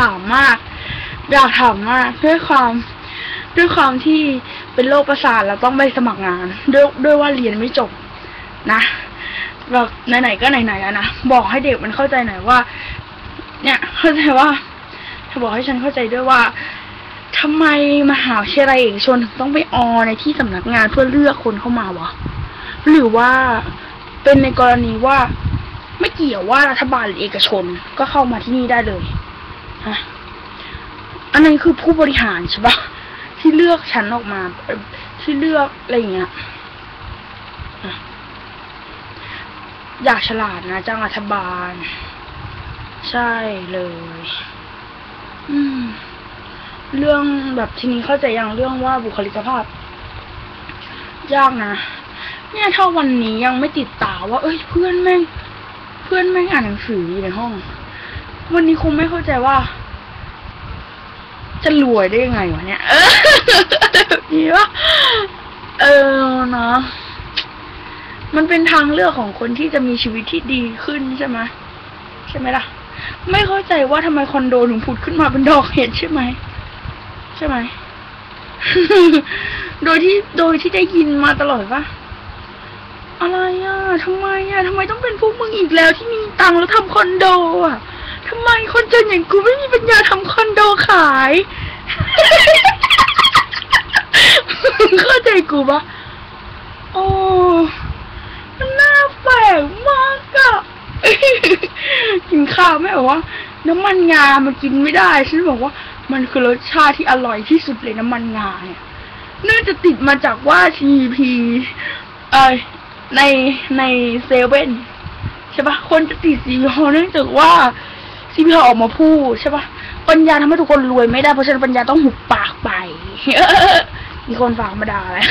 ถามมาก อยากถามมากด้วยความด้วยความที่เป็นโรคประสาทแล้วต้องไปสมัครงาน ด้วยด้วยว่าเรียนไม่จบนะแบบไหนๆก็ไหนๆแล้วนะบอกให้เด็กมันเข้าใจหน่อยว่า เนี่ยเข้าใจว่าเธอบอกให้ฉันเข้าใจด้วยว่าทำไมมหาวิทยาลัยเอกชนถึงต้องไปออในที่สำนักงานเพื่อเลือกคนเข้ามาวะหรือว่าเป็นในกรณีว่า ไม่เกี่ยวว่ารัฐบาลหรือเอกชนก็เข้ามาที่นี่ได้เลย อันนั้นคือผู้บริหารใช่ปะที่เลือกฉันออกมาที่เลือกอะไรอย่างเงี้ยอะอยากฉลาดนะจ้างรัฐบาล ใช่เลย อืม เรื่องแบบทีนี้เข้าใจยังเรื่องว่าบุคลิกภาพ ยากนะเนี่ยถ้าวันนี้ยังไม่ติดตาว่า เอ้ยเพื่อนแม่ง เพื่อนแม่งอ่านหนังสืออยู่ในห้อง วันนี้คงไม่เข้าใจว่า จะรวยได้ยังไงวะเนี่ย เออแบบนี้วะเออเนาะมันเป็นทางเลือกของคนที่จะมีชีวิตที่ดีขึ้นใช่ไหมใช่ไหมล่ะ ไม่เข้าใจว่าทำไมคอนโดถึงผุดขึ้นมาเป็นดอกเห็ดใช่ไหมใช่ไหมโดยที่โดยที่ได้ยินมาตลอดว่าอะไรอะทำไมอะทำไมต้องเป็นพวกมึงอีกแล้วที่มีตังค์แล้วทำคอนโดอะ ทำไมคนจนอย่างกูไม่มีปัญญาทำคอนโดขายมึงเข้าใจกูปะโอ้มันน่าแปลกมากอะกินข้าวแม่บอกว่า น้ำมันงา มันกินไม่ได้ ฉันบอกว่า มันคือรสชาติที่อร่อยที่สุดเลยน้ำมันงาเนี่ยน่าจะติดมาจากว่าทีพีเอ่อในในเซเว่นใช่ปะคนจะติดซีพีเนื่องจากว่า ที่พีออกมาพูดใช่ปะปัญญาทำให้ทุกคนรวยไม่ได้เพราะฉะนั้นปัญญาต้องหุบปากไป มีคนฝากมาด่าแล้ว